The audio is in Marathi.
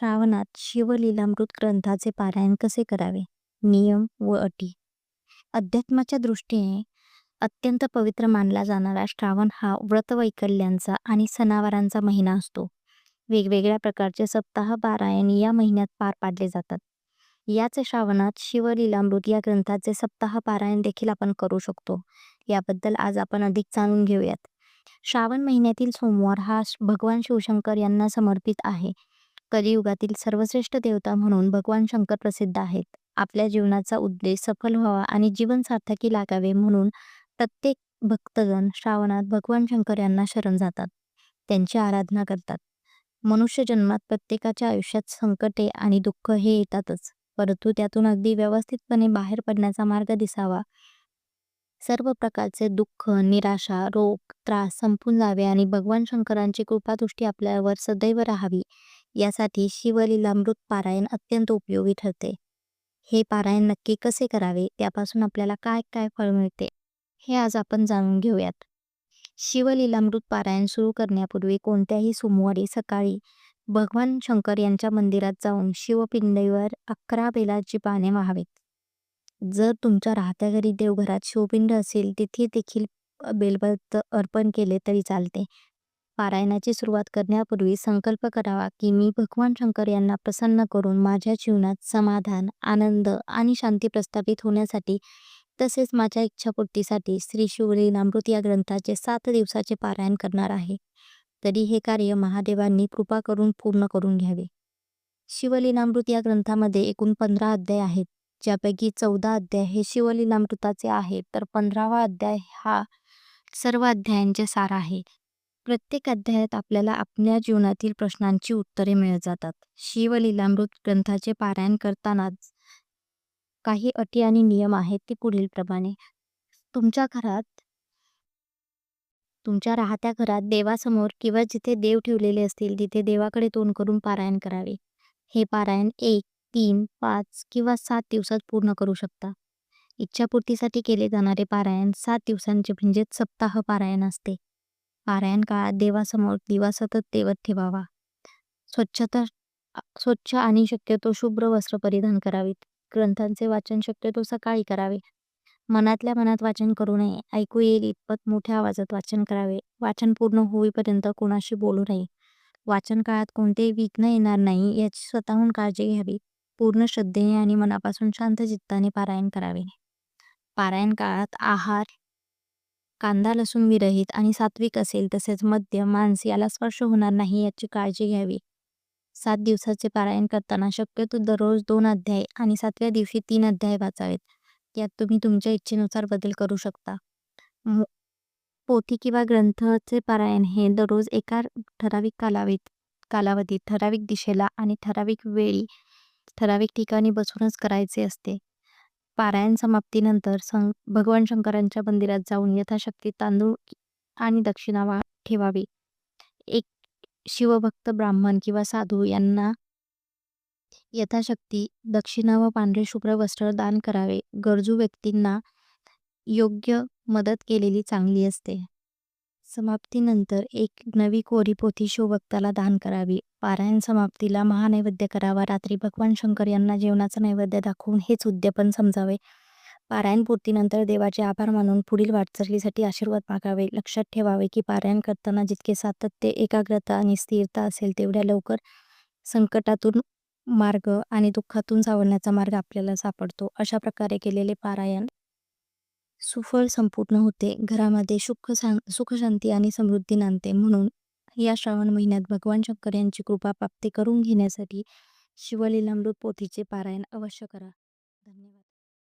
श्रावणात शिवलीलामृत ग्रंथाचे पारायण कसे करावे? नियम व अटी. अध्यात्माच्या दृष्टीने अत्यंत पवित्र मानला जाणारा श्रावण हा व्रतवैकल्यांचा आणि सणावारांचा महिना असतो. वेगवेगळ्या प्रकारचे सप्ताह पारायण या महिन्यात पार पाडले जातात. याच श्रावणात शिवलीलामृत या ग्रंथाचे सप्ताह पारायण देखील आपण करू शकतो. याबद्दल आज आपण अधिक जाणून घेऊयात. श्रावण महिन्यातील सोमवार हा भगवान शिवशंकर यांना समर्पित आहे. कलियुगातील सर्वश्रेष्ठ देवता म्हणून भगवान शंकर प्रसिद्ध आहेत. आपल्या जीवनाचा उद्देश सफल व्हावा आणि जीवन सार्थकी लागावे म्हणून प्रत्येक भक्तजन श्रावणात भगवान शंकर यांना शरण जातात. त्यांची आराधना करतात. मनुष्य जन्मात प्रत्येकाच्या आयुष्यात संकटे आणि दुःख हे येतातच परंतु त्यातून अगदी व्यवस्थितपणे बाहेर पडण्याचा मार्ग दिसावा. सर्व प्रकारचे दुःख निराशा रोग त्रास संपून जावे आणि भगवान शंकरांची कृपादृष्टी आपल्यावर सदैव राहावी. यासाठी शिवलीलामृत पारायण अत्यंत उपयोगी ठरते. हे पारायण नक्की कसे करावे? त्यापासून आपल्याला काय काय फळ मिळते? हे आज आपण जाणून घेऊयात. शिवलीलामृत पारायण सुरू करण्यापूर्वी कोणत्याही सोमवारी सकाळी भगवान शंकर यांच्या मंदिरात जाऊन शिवपिंडीवर अकरा बेलाची पाने व्हावेत. जर तुमच्या राहत्या घरी देवघरात शिवपिंड असेल तिथे देखील बेलपत्र अर्पण केले तरी चालते. पारायणाची सुरुवात करण्यापूर्वी संकल्प करावा की मी भगवान शंकर यांना प्रसन्न करून माझ्या जीवनात समाधान आनंद आणि शांती प्रस्थापित होण्यासाठी तसेच माझ्या इच्छापूर्तीसाठी श्री शिवलीलामृत या ग्रंथाचे सात दिवसाचे पारायण करणार आहे. तरी हे कार्य महादेवांनी कृपा करून पूर्ण करून घ्यावे. शिवलीलामृत या ग्रंथामध्ये एकूण पंधरा अध्याय आहेत. ज्यापैकी चौदा अध्याय हे शिवलीलामृताचे आहेत तर पंधरावा अध्याय हा सर्व अध्यायांचे सार आहे. प्रत्येक अध्यायात आपल्याला आपल्या जीवनातील प्रश्नांची उत्तरे मिळत जातात. शिवलीलामृत ग्रंथाचे पारायण करतानाच काही अटी आणि नियम आहेत ते पुढीलप्रमाणे तुमच्या घरात तुमच्या राहत्या घरात देवासमोर किंवा जिथे देव ठेवलेले असतील तिथे देवाकडे तोंड करून पारायण करावे. हे पारायण एक तीन पाच किंवा सात दिवसात पूर्ण करू शकता. इच्छापूर्तीसाठी केले जाणारे पारायण सात दिवसांचे म्हणजेच सप्ताह पारायण असते. पारायण काळात देवासमोर दिवा सतत तेवत ठेवावा. स्वच्छता स्वच्छ आणि शक्यतो शुभ्र वस्त्र परिधान करावीत. ग्रंथांचे वाचन शक्यतो सकाळी करावे. मनातल्या मनात वाचन करू नये. ऐकू येईल इतपत मोठ्या आवाजात वाचन करावे. वाचन पूर्ण होईपर्यंत कोणाशी बोलू नये. वाचन काळात कोणतेही विघ्न येणार नाही याची स्वतःहून काळजी घ्यावी. पूर्ण श्रद्धेने आणि मनापासून शांत चित्ताने पारायण करावे. पारायण काळात आहार कांदा लसूण विरहित आणि सात्विक असेल तसेच मद्य मांस याला स्पर्श होणार नाही याची काळजी घ्यावी. सात दिवसाचे पारायण करताना शक्यतो दररोज दोन अध्याय आणि सातव्या दिवशी तीन अध्याय वाचावेत. यात तुम्ही तुमच्या इच्छेनुसार बदल करू शकता. पोथी किंवा ग्रंथाचे पारायण हे दररोज एका ठराविक कालावधीत कालावधीत ठराविक दिशेला आणि ठराविक वेळी ठराविक ठिकाणी बसूनच करायचे असते. पारायण समाप्तीनंतर सं भगवान शंकरांच्या मंदिरात जाऊन यथाशक्ती तांदूळ आणि दक्षिणा ठेवावी. एक शिवभक्त ब्राह्मण किंवा साधू यांना यथाशक्ती दक्षिणा व पांढरे शुभ्र वस्त्र दान करावे. गरजू व्यक्तींना योग्य मदत केलेली चांगली असते. समाप्तीनंतर एक नवी कोरी पोथी शिवभक्ताला दान करावी. पारायण समाप्तीला महानैवेद्य करावा. रात्री भगवान शंकर यांना जेवणाचा नैवेद्य दाखवून हेच उद्यापन समजावे. पारायण पूर्तीनंतर देवाचे आभार मानून पुढील वाटचालीसाठी आशीर्वाद मागावे. लक्षात ठेवावे की पारायण करताना जितके सातत्य एकाग्रता आणि स्थिरता असेल तेवढ्या लवकर संकटातून मार्ग आणि दुःखातून सावरण्याचा मार्ग आपल्याला सापडतो. अशा प्रकारे केलेले पारायण सुफळ संपूर्ण होते. घरामध्ये सुख सुखशांती आणि समृद्धी नांदते. म्हणून या श्रावण महिन्यात भगवान शंकर यांची कृपा प्राप्ती करून घेण्यासाठी शिवलीलामृत पोथीचे पारायण अवश्य करा.